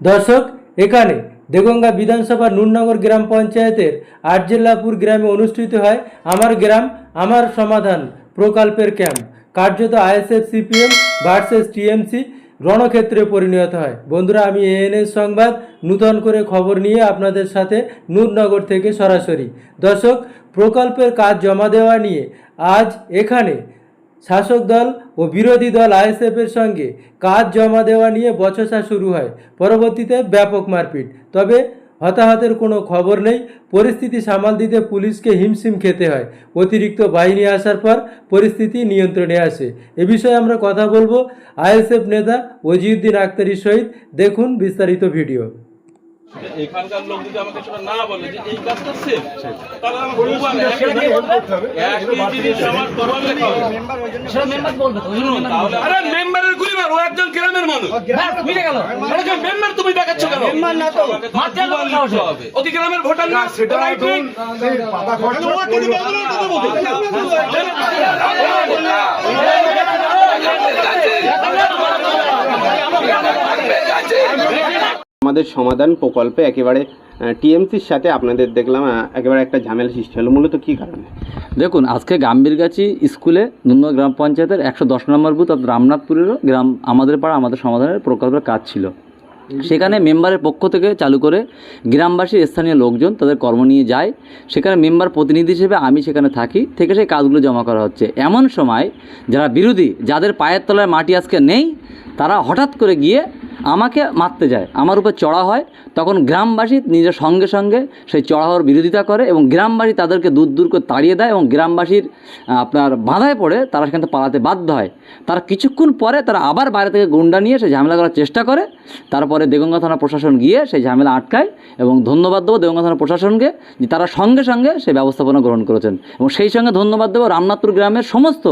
দর্শক, এখানে দেগঙ্গা বিধানসভা নুরনগর গ্রাম পঞ্চায়েতের আটজেল্লাপুর গ্রামে অনুষ্ঠিত হয় আমার গ্রাম, আমার সমাধান প্রকল্পের ক্যাম্প। কার্যত আইএসএফ, সিপিএম ভার্সেস টিএমসি রণক্ষেত্রে পরিণত হয়। বন্ধুরা, আমি এএনএস সংবাদ, নূতন করে খবর নিয়ে আপনাদের সাথে নূরনগর থেকে সরাসরি। দর্শক, প্রকল্পের কাজ জমা দেওয়া নিয়ে আজ এখানে শাসক দল ও বিরোধী দল আইএসএফের সঙ্গে কাজ জমা দেওয়া নিয়ে বচসা শুরু হয়। পরবর্তীতে ব্যাপক মারপিট। তবে হতাহতের কোনো খবর নেই। পরিস্থিতি সামাল দিতে পুলিশকে হিমশিম খেতে হয়। অতিরিক্ত বাহিনী আসার পর পরিস্থিতি নিয়ন্ত্রণে আসে। এ বিষয়ে আমরা কথা বলব। আইএসএফ নেতা ওজিউদ্দিন আক্তারির সহিত দেখুন বিস্তারিত ভিডিও। এখানকার লোক যদি আমাকে সেটা না বলে যে এই কাজটা সেফ তাহলে আমার মেম্বারের গুলিবার ও একজন গ্রামের মানুষ ব্যাস, গেল। মেম্বার তুমি দেখাচ্ছ কেন মেম্বার না তো হবে ও কি গ্রামের ভোটার না সেটা ওদের কথা বলতে। আমাদের সমাধান প্রকল্পে একেবারে টিএমসির সাথে আপনাদের দেখলাম একেবারে একটা ঝামেলা সৃষ্টি হলো। মূলত কী কারণে? দেখুন আজকে গাম্ভীরগাছি স্কুলে নুন্য গ্রাম পঞ্চায়েতের একশো দশ নম্বর বুথ অর্থাৎ রামনাথপুরেরও গ্রাম আমাদের পাড়া আমাদের সমাধানের প্রকল্পের কাজ ছিল। সেখানে মেম্বারের পক্ষ থেকে চালু করে গ্রামবাসী স্থানীয় লোকজন তাদের কর্ম নিয়ে যায়। সেখানে মেম্বার প্রতিনিধি হিসেবে আমি সেখানে থাকি থেকে সেই কাজগুলো জমা করা হচ্ছে। এমন সময় যারা বিরোধী যাদের পায়ের তলায় মাটি আজকে নেই তারা হঠাৎ করে গিয়ে আমাকে মারতে যায়। আমার উপর চড়া হয়, তখন গ্রামবাসী নিজের সঙ্গে সঙ্গে সেই চড়া হওয়ার বিরোধিতা করে এবং গ্রামবাসী তাদেরকে দূর দূর করে তাড়িয়ে দেয় এবং গ্রামবাসীর আপনার বাধায় পড়ে তারা সেখান থেকে পালাতে বাধ্য হয়। তারা কিছুক্ষণ পরে তারা আবার বাইরে থেকে গুন্ডা নিয়ে সেই ঝামেলা করার চেষ্টা করে। তারপরে দেগঙ্গা থানা প্রশাসন গিয়ে সেই ঝামেলা আটকায় এবং ধন্যবাদ দেবো দেগঙ্গা থানা প্রশাসনকে যে তারা সঙ্গে সঙ্গে সেই ব্যবস্থাপনা গ্রহণ করেছেন। এবং সেই সঙ্গে ধন্যবাদ দেবো রামনাথপুর গ্রামের সমস্ত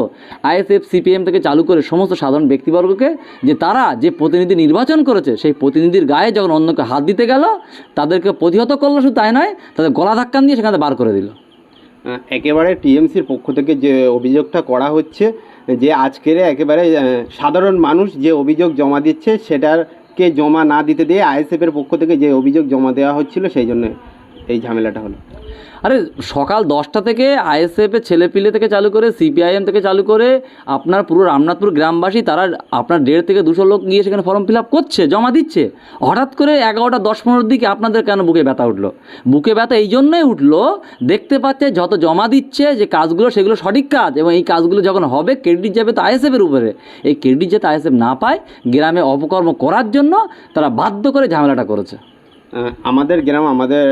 আইএসএফ, সিপিএম থেকে চালু করে সমস্ত সাধারণ ব্যক্তিবর্গকে যে তারা যে প্রতিনিধি নির্বাচন করেছে। সেই প্রতিনিধির গায়ে যখন অন্যকে হাত দিতে গেল, তাদেরকে প্রতিহত করল শুধু তাই নয়, তাদের গলা ধাক্কান দিয়ে সেখানে বার করে দিল। একেবারে টিএমসির পক্ষ থেকে যে অভিযোগটা করা হচ্ছে, যে আজকের একেবারে সাধারণ মানুষ যে অভিযোগ জমা দিচ্ছে সেটাকে জমা না দিতে দিয়ে আইএসএফের পক্ষ থেকে যে অভিযোগ জমা দেওয়া হচ্ছিল, সেই জন্য এই ঝামেলাটা হলো। আরে সকাল দশটা থেকে আইএসএফের ছেলেপিলে থেকে চালু করে সিপিআইএম থেকে চালু করে আপনার পুরো রামনাথপুর গ্রামবাসী, তারা আপনার দেড় থেকে দুশো লোক গিয়ে সেখানে ফর্ম ফিল আপ করছে, জমা দিচ্ছে। হঠাৎ করে এগারোটা, দশ, পনেরোর দিকে আপনাদের কেন বুকে ব্যথা উঠল? বুকে ব্যথা এই জন্যই উঠল, দেখতে পাচ্ছে যত জমা দিচ্ছে যে কাজগুলো সেগুলো সঠিক কাজ এবং এই কাজগুলো যখন হবে, ক্রেডিট যাবে তো আইএসএফের উপরে। এই ক্রেডিট যাতে আইএসএফ না পায়, গ্রামে অপকর্ম করার জন্য তারা বাধ্য করে ঝামেলাটা করেছে। আমাদের গ্রাম, আমাদের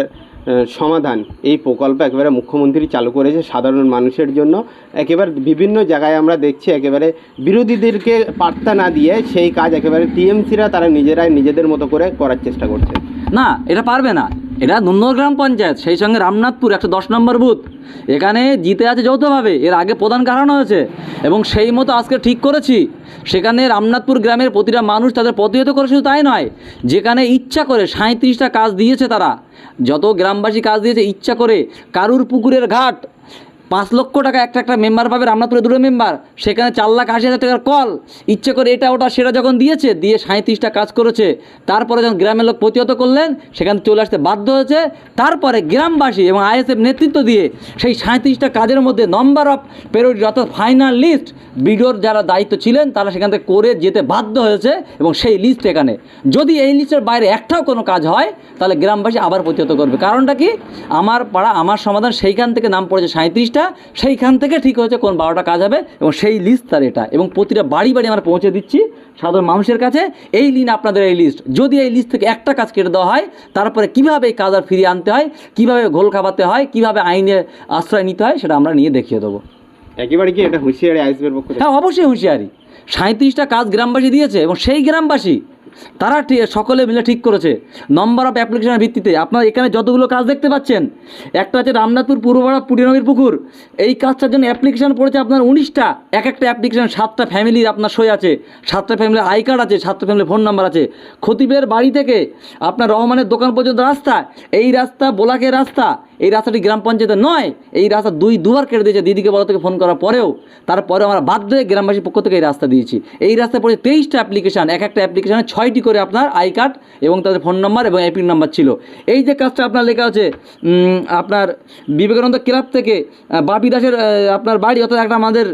সমাধান। এই প্রকল্প একেবারে মুখ্যমন্ত্রী চালু করেছে সাধারণ মানুষের জন্য। একেবারে বিভিন্ন জায়গায় আমরা দেখছি একেবারে বিরোধীদেরকে পার্তা না দিয়ে সেই কাজ একেবারে টিএমসিরা তারা নিজেরাই নিজেদের মতো করে করার চেষ্টা করছে। না, এটা পারবে না। এটা নুন্নগ্রাম পঞ্চায়েত, সেই সঙ্গে রামনাথপুর, একশো দশ নম্বর বুথ। এখানে জিতে আছে যৌথভাবে, এর আগে প্রধান কারণ হয়েছে। এবং সেই মতো আজকে ঠিক করেছি। সেখানে রামনাথপুর গ্রামের প্রতিটা মানুষ তাদের প্রতিহত করে, শুধু তাই নয়, যেখানে ইচ্ছা করে সাঁত্রিশটা কাজ দিয়েছে তারা। যত গ্রামবাসী কাজ দিয়েছে, ইচ্ছা করে কারুর পুকুরের ঘাট পাঁচ লক্ষ টাকা একটা একটা মেম্বার পাবে রামনাথপুরে দুটো মেম্বার সেখানে চার লাখ আশি হাজার টাকার কল ইচ্ছে করে এটা, ওটা, সেটা যখন দিয়েছে, দিয়ে সাঁত্রিশটা কাজ করেছে। তারপরে যখন গ্রামের লোক প্রতিহত করলেন, সেখানে চলে আসতে বাধ্য হয়েছে। তারপরে গ্রামবাসী এবং আইএসএফ নেতৃত্ব দিয়ে সেই সাঁত্রিশটা কাজের মধ্যে নম্বর অফ পেরোডি অর্থাৎ ফাইনাল লিস্ট বিডিওর যারা দায়িত্ব ছিলেন, তারা সেখান থেকে করে যেতে বাধ্য হয়েছে এবং সেই লিস্ট এখানে। যদি এই লিস্টের বাইরে একটাও কোনো কাজ হয়, তাহলে গ্রামবাসী আবার প্রতিহত করবে। কারণটা কি? আমার পাড়া, আমার সমাধান সেইখান থেকে নাম পড়েছে সাঁত্রিশটা সেইখান থেকে ঠিক হয়েছে কোন বারোটা কাজ হবে এবং সেই লিস্ট তার এটা। এবং প্রতিটা বাড়ি বাড়ি আমরা পৌঁছে দিচ্ছি সাধারণ মানুষের কাছে। এই লিন আপনাদের এই লিস্ট যদি এই লিস্ট থেকে একটা কাজ কেটে দেওয়া হয় তারপরে কীভাবে এই কাজ আর ফিরিয়ে আনতে হয় কীভাবে ঘোল খাওয়াতে হয় কীভাবে আইনে আশ্রয় নিতে হয় সেটা আমরা নিয়ে দেখিয়ে দেবো। একেবারে কি এটা হুঁশিয়ারি আইএসএফের পক্ষ হ্যাঁ অবশ্যই হুঁশিয়ারি। সাঁত্রিশটা কাজ গ্রামবাসী দিয়েছে এবং সেই গ্রামবাসী তারা সকলে মিলে ঠিক করেছে। নম্বর অফ অ্যাপ্লিকেশনের ভিত্তিতে। আপনারা এখানে যতগুলো কাজ দেখতে পাচ্ছেন, একটা হচ্ছে রামনাথপুর পূর্বপাড়া পুটিনগর পুকুর। এই কাজটার জন্য অ্যাপ্লিকেশন পড়েছে আপনার উনিশটা। এক একটা অ্যাপ্লিকেশন সাতটা ফ্যামিলির আপনার সই আছে। সাতটা ফ্যামিলির আই কার্ড আছে, সাতটা ফ্যামিলির ফোন নাম্বার আছে। খতিবের বাড়ি থেকে আপনার রহমানের দোকান পর্যন্ত রাস্তা। এই রাস্তা, বোলাকের রাস্তা এই রাস্তাটি গ্রাম পঞ্চায়েতের নয়, এই রাস্তা দুই দুবার কেটে দিয়েছে দিদিকে বলা থেকে ফোন করার পরেও। তারপরে আমরা বাধ্য হয়ে গ্রামবাসীর পক্ষ থেকে এই রাস্তা দিয়েছি। এই রাস্তায় পড়ে তেইশটা অ্যাপ্লিকেশান এক একটা অ্যাপ্লিকেশানে ছয়টি করে আপনার আই কার্ড এবং তাদের ফোন নাম্বার এবং এপিন নাম্বার ছিল। এই যে কাজটা আপনার লেখা আছে আপনার বিবেকানন্দ ক্লাব থেকে বাপি দাসের আপনার বাড়ি অর্থাৎ একটা আমাদের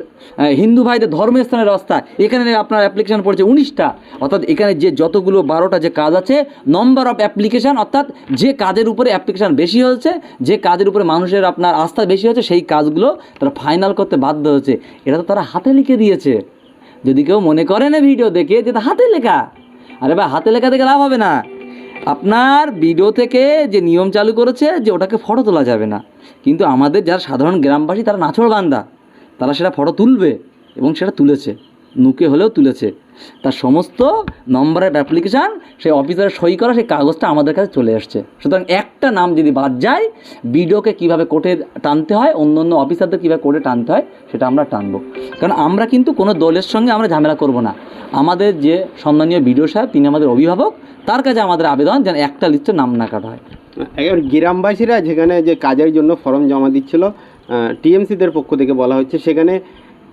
হিন্দু ভাইদের ধর্মস্থানের রাস্তা। এখানে আপনার অ্যাপ্লিকেশান পড়েছে উনিশটা। অর্থাৎ এখানে যে যতগুলো বারোটা যে কাজ আছে নম্বর অফ অ্যাপ্লিকেশান অর্থাৎ যে কাজের উপরে অ্যাপ্লিকেশান বেশি হয়েছে, যে কাজের উপরে মানুষের আপনার আস্থা বেশি হচ্ছে, সেই কাজগুলো তারা ফাইনাল করতে বাধ্য হচ্ছে। এটা তো তারা হাতে লিখে দিয়েছে। যদি কেউ মনে করে না ভিডিও দেখে যে হাতে লেখা, আরে ভাই, হাতে লেখা দেখে লাভ হবে না। আপনার ভিডিও থেকে যে নিয়ম চালু করেছে যে ওটাকে ফটো তোলা যাবে না। কিন্তু আমাদের যারা সাধারণ গ্রামবাসী, তারা নাচড় বান্দা তারা সেটা ফটো তুলবে এবং সেটা তুলেছে। নুকে হলেও তুলেছে। তার সমস্ত নম্বরের অ্যাপ্লিকেশান সেই অফিসারের সই করা, সেই কাগজটা আমাদের কাছে চলে আসছে সুতরাং একটা নাম যদি বাদ যায় বিডিওকে কীভাবে কোর্টে টানতে হয়, অন্য অন্য অফিসারদের কীভাবে কোর্টে টানতে হয়, সেটা আমরা টানবো। কারণ আমরা কিন্তু কোনো দলের সঙ্গে আমরা ঝামেলা করব না। আমাদের যে সম্মানীয় বিডিও সাহেব, তিনি আমাদের অভিভাবক, তার কাছে আমাদের আবেদন যেন একটা লিস্টে নাম না কাটা হয়। এবার গ্রামবাসীরা যেখানে যে কাজের জন্য ফর্ম জমা দিচ্ছিল টিএমসিদের পক্ষ থেকে বলা হচ্ছে, সেখানে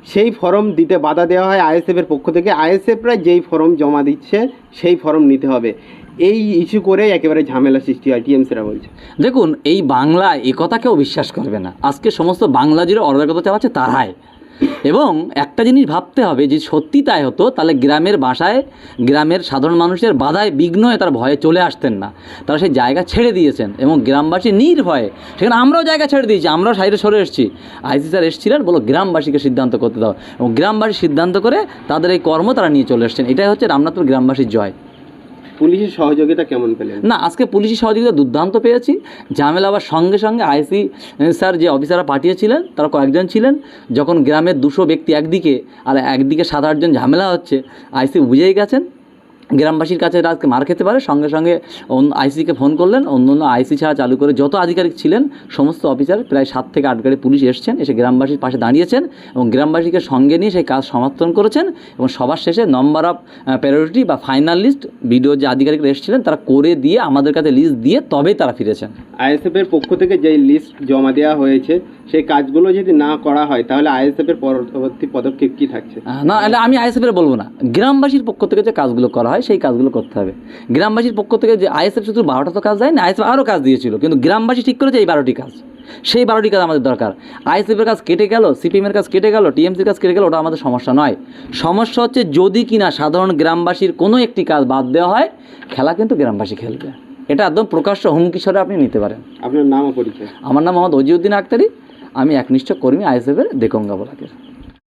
সেই ফর্ম দিতে বাধা দেওয়া হয় আইএসএফের পক্ষ থেকে। আইএসএফরা যেই ফর্ম জমা দিচ্ছে, সেই ফর্ম নিতে হবে। এই ইস্যু করে একেবারে ঝামেলা সৃষ্টি হয়, টিএমসিরা বলছে। দেখুন, এই বাংলা একথা কেউ বিশ্বাস করবে না। আজকে সমস্ত বাংলা জুড়ে অরাজকতা চালাচ্ছে তারাই। এবং একটা জিনিস ভাবতে হবে, যে সত্যি তাই হতো, তাহলে গ্রামের বাসায় গ্রামের সাধারণ মানুষের বাধায় বিঘ্ন হয়ে তার ভয়ে চলে আসতেন না। তারা সেই জায়গা ছেড়ে দিয়েছেন এবং গ্রামবাসী নির্ভয়ে, সেখানে আমরাও জায়গা ছেড়ে দিয়েছি, আমরাও সাইডে সরে এসেছি। আইসি স্যার এসেছিলেন বলো গ্রামবাসীকে সিদ্ধান্ত করতে দাও। এবং গ্রামবাসী সিদ্ধান্ত করে তাদের এই কর্ম তারা নিয়ে চলে এসেছেন। এটাই হচ্ছে রামনাথপুর গ্রামবাসীর জয়। পুলিশের সহযোগিতা কেমন পেলেন? না, আজকে পুলিশের সহযোগিতা দুর্দান্ত পেয়েছি। ঝামেলা আবার সঙ্গে সঙ্গে আইসি স্যার যে অফিসাররা পাঠিয়েছিলেন, তারা কয়েকজন ছিলেন। যখন গ্রামের দুশো ব্যক্তি একদিকে, আর একদিকে সাত আটজন ঝামেলা হচ্ছে, আইসি বুঝেই গেছেন। গ্রামবাসীর কাছে আজকে মার খেতে পারে। সঙ্গে সঙ্গে অন্য আইসিকে ফোন করলেন। অন্য অন্য আইসি ছাড়া চালু করে যত আধিকারিক ছিলেন সমস্ত অফিসার প্রায় সাত থেকে আট গাড়ি পুলিশ এসছেন এসে গ্রামবাসীর পাশে দাঁড়িয়েছেন এবং গ্রামবাসীকে সঙ্গে নিয়ে সেই কাজ সমর্থন করেছেন এবং সবার শেষে নম্বর অফ প্রায়োরিটি বা ফাইনাল লিস্ট ভিডিও যে আধিকারিকরা এসেছিলেন তারা করে দিয়ে আমাদের কাছে লিস্ট দিয়ে তবেই তারা ফিরেছেন। আইএসএফের পক্ষ থেকে যেই লিস্ট জমা দেওয়া হয়েছে সেই কাজগুলো যদি না করা হয় তাহলে আইএসএফের পরবর্তী পদক্ষেপ কি থাকছে? না আমি আইএসএফের বলব না। গ্রামবাসীর পক্ষ থেকে যে কাজগুলো করা হয় সেই কাজগুলো করতে হবে। গ্রামবাসীর পক্ষ থেকে যে আইএসএফ শুধু বারোটা তো কাজ দেয় না আইএসএফ আরও কাজ দিয়েছিল কিন্তু গ্রামবাসী ঠিক করেছে এই বারোটি কাজ। সেই বারোটি কাজ আমাদের দরকার। আইএসএফের কাজ কেটে গেল সিপিএমের কাজ কেটে গেল টিএমসির কাজ কেটে গেল ওটা আমাদের সমস্যা নয়। সমস্যা হচ্ছে যদি কিনা সাধারণ গ্রামবাসীর কোনো একটি কাজ বাদ দেওয়া হয় খেলা কিন্তু গ্রামবাসী খেলবে। এটা একদম প্রকাশ্য হুমকি স্বরে আপনি নিতে পারেন। আপনার নাম পরিচয়? আমার নাম মোহাম্মদ অজিউদ্দিন আক্তারি আমি একনিষ্ঠ কর্মী আইএসএফের দেকঙ্গা বলাকের।